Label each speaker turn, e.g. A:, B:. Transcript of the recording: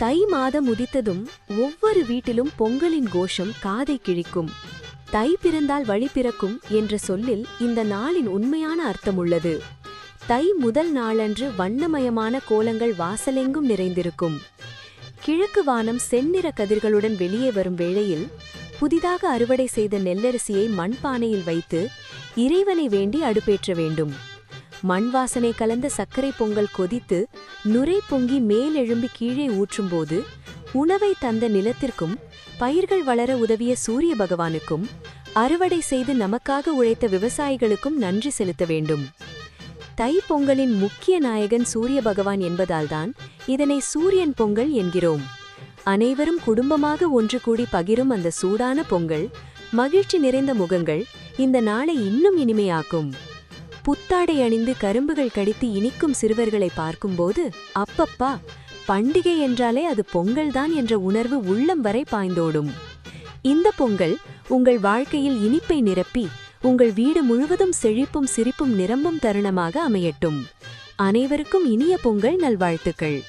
A: தை மாதம் உதித்ததும் ஒவ்வொரு வீட்டிலும் பொங்கலின் கோஷம் காதை கிழிக்கும். தை பிறந்தால் வழி பிறக்கும் என்ற சொல்லில் இந்த நாளின் உண்மையான அர்த்தம் உள்ளது தை முதல் நாளன்று வண்ணமயமான கோலங்கள் வாசலெங்கும் நிறைந்திருக்கும். கிழக்கு வானம் செந்நிற கதிர்களுடன் வெளியே வரும் வேளையில் புதிதாக அறுவடை செய்த நெல்லரிசியை மண்பானையில் வைத்து இறைவனை வேண்டி அடுப்பேற்ற வேண்டும். மண் வாசனை கலந்த சர்க்கரை பொங்கல் கொதித்து நுரை பொங்கி மேலெழும்பி கீழே ஊற்றும்போது உணவை தந்த நிலத்திற்கும் பயிர்கள் வளர உதவிய சூரிய பகவானுக்கும் அறுவடை செய்து நமக்காக உழைத்த விவசாயிகளுக்கும் நன்றி செலுத்த வேண்டும். தை பொங்கலின் முக்கிய நாயகன் சூரிய பகவான் என்பதால்தான் இதனை சூரியன் பொங்கல் என்கிறோம். அனைவரும் குடும்பமாக ஒன்று கூடி பகிரும் அந்த சூடான பொங்கல் மகிழ்ச்சி நிறைந்த முகங்கள் இந்த நாளை இன்னும் இனிமையாக்கும். புத்தாடை அணிந்து கரும்புகள் கடித்து இனிக்கும் சிறுவர்களை பார்க்கும்போது அப்பப்பா பண்டிகை என்றாலே அது பொங்கல்தான் என்ற உணர்வு உள்ளம் வரை பாய்ந்தோடும். இந்த பொங்கல் உங்கள் வாழ்க்கையில் இனிப்பை நிரப்பி உங்கள் வீடு முழுவதும் செழிப்பும் சிரிப்பும் நிரம்பும் தருணமாக அமையட்டும். அனைவருக்கும் இனிய பொங்கல் நல்வாழ்த்துக்கள்.